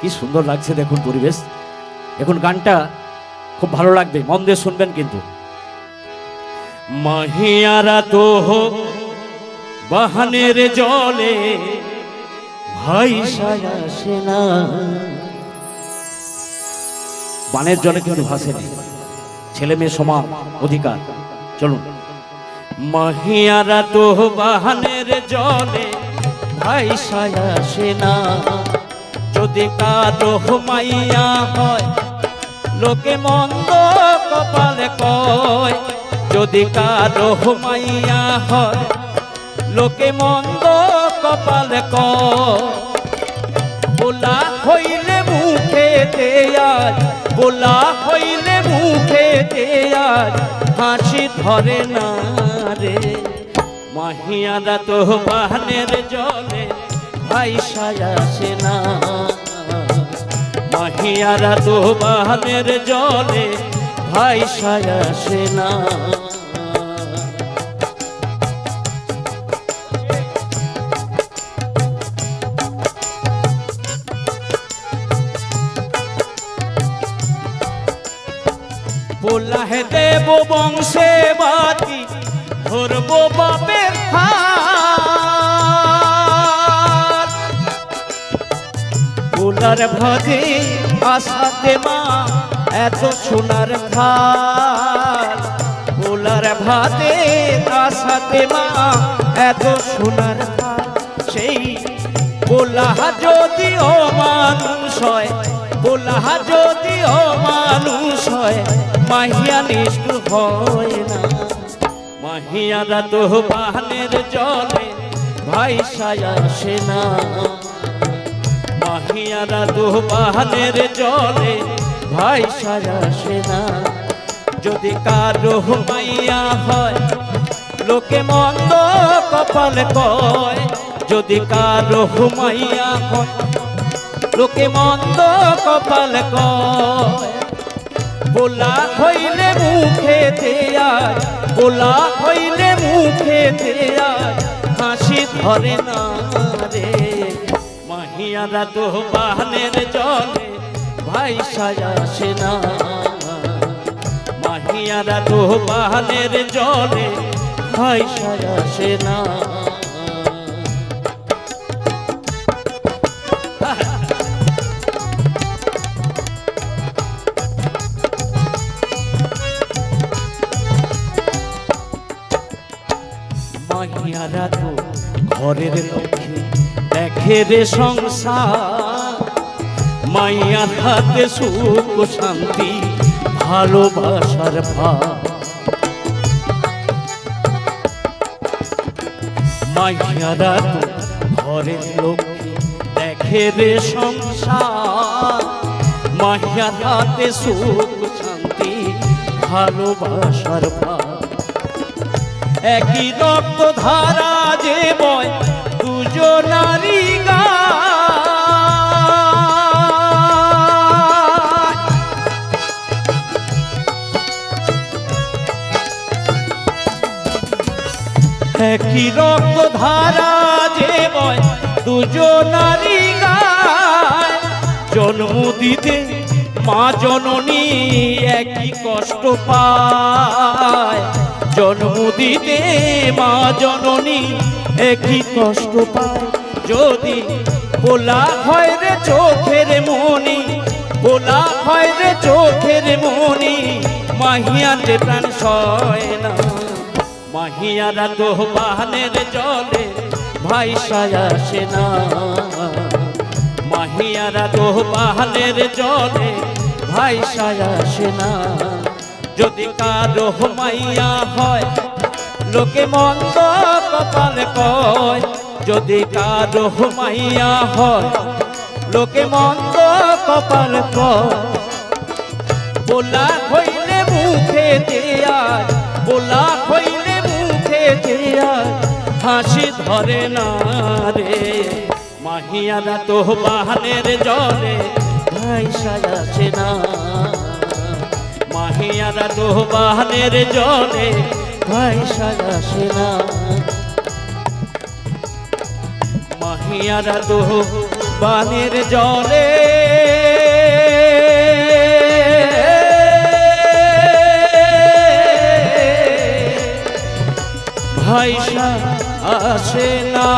কি সুন্দর লাগছে দেখুন পরিবেশ। এখন গানটা খুব ভালো লাগবে মন দিয়ে শুনবেন কিন্তু। মাহিয়ারা তো বাহানের জলে ভাই আসে না। বানের জলে কিন্তু ভাসেনি ছেলে মেয়ে সমান অধিকার। চলুন। মাহিয়ারা তো বাহানের জলে ভাই আসে না। যদি কারও মাইয়া হয়, লোকে মন্দ কপালে কয়, যদি কারও মাইয়া হয়, লোকে মন্দ কপালে কয় বোলা হইলে মুখে দেয়ার বোলা হইলে মুখে দেয়ার হাসি ধরে না রে, মাহিয়ারা তো বাহানের জলে ভাই সায়াসে না। মাহিয়ারা তো বাহানের জলে ভাই সায়াসে না। বললা হে দেব বংশে বাতি ধরবো বাপের হাত। ফুলার ভাগে আসাতে মা, এত সোনার খাল। ফুলার ভাতে আসাতে মা, এত সোনার সেই বোলা যদি ও মানুষ হয় বোলা যদি ও মানুষ হয়, মাহিয়া নিষ্ঠুর হয় না। মাহিয়ারা তো বাহানের জলে ভাই সায়াসে না। মাহিয়ারা তো বাহানের জলে, ভাই সায়াসে না। যদি কারও মাইয়া হয়, লোকে মন্দ কপাল কয়। যদি কারও মাইয়া হয়, লোকে মন্দ কপাল কয়। হইলে মুখে দেয়ার বোলা হইলে মুখে দেয়ার, হাসি ধরে না। মাহিয়ারা তো বাহানের জলে, ভাই সায়াসে না মাহিয়ারা তো বাহানের জলে, ভাই সায়াসে না মাহিয়ারা তো ঘরের লক্ষ্মী দেখে রে সংসার, মাইয়ার হাতে সুখ শান্তি, ভালোবাসার ভাব মাইয়ারা ঘরের লক্ষ্মী, দেখে রে সংসার, মাইয়ার হাতে সুখ শান্তি, ভালোবাসার ভাব একই রক্ত ধারা যে বয় দুজনারি গায় একই রক্ত ধারা যে বয় দুজনারি জন্ম দিতে মা জননী একই কষ্ট পায়। জন্ম দিতে মা জননী একই কষ্ট পায় যদি বলা হয় রে চোখের মনি বলা হয় রে চোখের মনি মাহিয়াতে প্রাণ সয় না। মাহিয়ারা তো বাহানের জলে ভাই সায়াসে না। মাহিয়ারা তো বাহানের জলে ভাই সায়াসে না। যদি কারও মাইয়া হয়, লোকে মন্দ কপাল কয়। যদি কারও মাইয়া হয়, লোকে মন্দ কপাল কয়। বোলা হইলে মুখে দেয়ার বোলা হইলে মুখে দেয়ার হাসি ধরে না রে, মাহিয়ারা তো বাহানের জলে ভাই সাজাছে না। পেয়ারা তো বাহানের জলে ভাই সাজাসে না মাহিয়ারা তো বানের জলে। ভাই আসে না